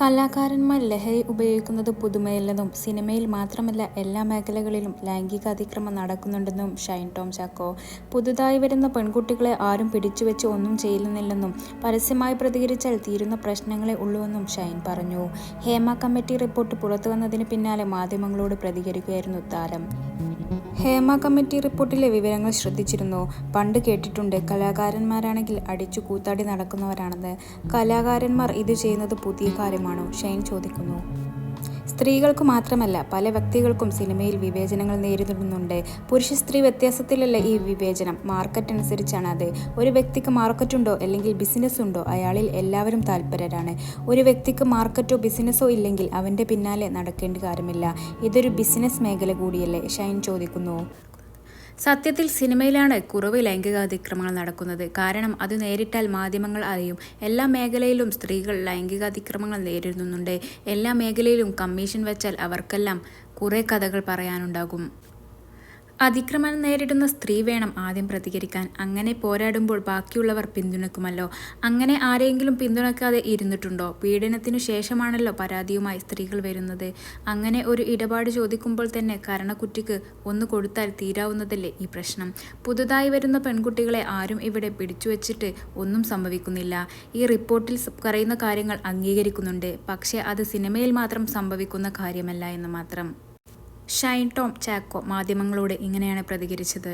കലാകാരന്മാർ ലഹരി ഉപയോഗിക്കുന്നത് പുതുമയല്ലെന്നും സിനിമയിൽ മാത്രമല്ല എല്ലാ മേഖലകളിലും ലൈംഗിക അതിക്രമം നടക്കുന്നുണ്ടെന്നും ഷൈൻ ടോം ചാക്കോ. പുതുതായി വരുന്ന പെൺകുട്ടികളെ ആരും പിടിച്ചുവെച്ച് ഒന്നും ചെയ്യുന്നില്ലെന്നും പരസ്യമായി പ്രതികരിച്ചാൽ തീരുന്ന പ്രശ്നങ്ങളെ ഉള്ളൂവെന്നും ഷൈൻ പറഞ്ഞു. ഹേമ കമ്മിറ്റി റിപ്പോർട്ട് പുറത്തുവന്നതിന് പിന്നാലെ മാധ്യമങ്ങളോട് പ്രതികരിക്കുകയായിരുന്നു താരം. ഹേമ കമ്മിറ്റി റിപ്പോർട്ടിലെ വിവരങ്ങൾ ശ്രദ്ധിച്ചിരുന്നു. പണ്ട് കേട്ടിട്ടുണ്ട് കലാകാരന്മാരാണെങ്കിൽ അടിച്ചു കൂത്താടി നടക്കുന്നവരാണെന്ന്. കലാകാരന്മാർ ഇത് ചെയ്യുന്നത് പുതിയ കാര്യമാണോ? ഷെയ്ൻ ചോദിക്കുന്നു. സ്ത്രീകൾക്ക് മാത്രമല്ല പല വ്യക്തികൾക്കും സിനിമയിൽ വിവേചനങ്ങൾ നേരിടുന്നുണ്ട്. പുരുഷ സ്ത്രീ വ്യത്യാസത്തിലല്ല ഈ വിവേചനം? മാർക്കറ്റ് അനുസരിച്ചാണ് അത്. ഒരു വ്യക്തിക്ക് മാർക്കറ്റുണ്ടോ അല്ലെങ്കിൽ ബിസിനസ് ഉണ്ടോ അയാളിൽ എല്ലാവരും താല്പര്യരാണ് ഒരു വ്യക്തിക്ക് മാർക്കറ്റോ ബിസിനസ്സോ ഇല്ലെങ്കിൽ അവന്റെ പിന്നാലെ നടക്കേണ്ട കാര്യമില്ല. ഇതൊരു ബിസിനസ് മേഖല കൂടിയല്ലേ? ഷൈൻ ചോദിക്കുന്നു. സത്യത്തിൽ സിനിമയിലാണ് കുറവ് ലൈംഗികാതിക്രമങ്ങൾ നടക്കുന്നത്. കാരണം അത് നേരിട്ടാൽ മാധ്യമങ്ങൾ അറിയും. എല്ലാ മേഖലയിലും സ്ത്രീകൾ ലൈംഗികാതിക്രമങ്ങൾ നേരിടുന്നുണ്ട്. എല്ലാ മേഖലയിലും കമ്മീഷൻ വെച്ചാൽ അവർക്കെല്ലാം കുറേ കഥകൾ പറയാനുണ്ടാകും. അതിക്രമം നേരിടുന്ന സ്ത്രീ വേണം ആദ്യം പ്രതികരിക്കാൻ. അങ്ങനെ പോരാടുമ്പോൾ ബാക്കിയുള്ളവർ പിന്തുണക്കുമല്ലോ. അങ്ങനെ ആരെങ്കിലും പിന്തുണക്കാതെ ഇരുന്നിട്ടുണ്ടോ? പീഡനത്തിനു ശേഷമാണല്ലോ പരാതിയുമായി സ്ത്രീകൾ വരുന്നത്. അങ്ങനെ ഒരു ഇടപാട് ചോദിക്കുമ്പോൾ തന്നെ കരണക്കുറ്റിക്ക് ഒന്ന് കൊടുത്താൽ തീരാവുന്നതല്ലേ ഈ പ്രശ്നം. പുതുതായി വരുന്ന പെൺകുട്ടികളെ ആരും ഇവിടെ പിടിച്ചുവച്ചിട്ട് ഒന്നും സംഭവിക്കുന്നില്ല. ഈ റിപ്പോർട്ടിൽ പറയുന്ന കാര്യങ്ങൾ അംഗീകരിക്കുന്നുണ്ട്. പക്ഷേ അത് സിനിമയിൽ മാത്രം സംഭവിക്കുന്ന കാര്യമല്ല എന്ന് മാത്രം. ഷൈൻ ടോം ചാക്കോ മാധ്യമങ്ങളോട് ഇങ്ങനെയാണ് പ്രതികരിച്ചത്.